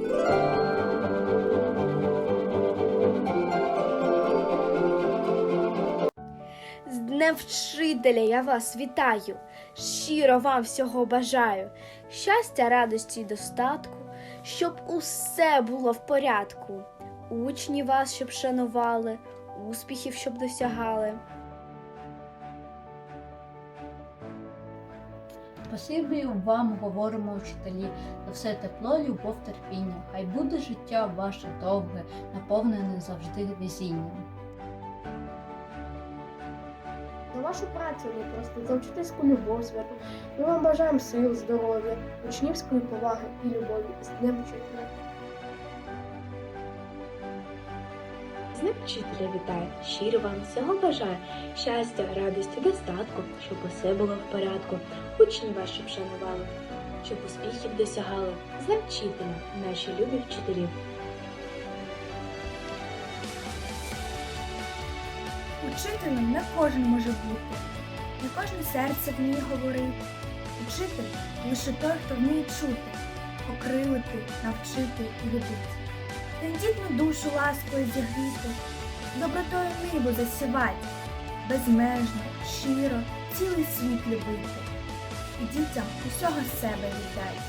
З Днем Вчителя я вас вітаю, щиро вам всього бажаю, щастя, радості й достатку, щоб усе було в порядку, учні вас щоб шанували, успіхів щоб досягали. Спасибі вам говоримо вчителі за все тепло, любов, терпіння. Хай буде життя ваше довге, наповнене завжди везінням. За вашу працю не просто за вчительську любов зверну. Ми вам бажаємо сил, здоров'я, учнівської поваги і любові з Днем вчителя. З ним вчителя вітаю, щиро вам всього бажаю, щастя, радості, достатку, щоб усе було в порядку, учні вас щоб шанували, щоб успіхів досягали. З вчителя, наші любі вчителі. Учителем не кожен може бути, не кожне серце вміє говорити. Учитель лише той, хто вміє чути, окрилити, навчити і любити. Тендітну душу ласкою зігріти, добротою небо засівати, безмежно, щиро, цілий світ любити. І дітям усього себе віддать.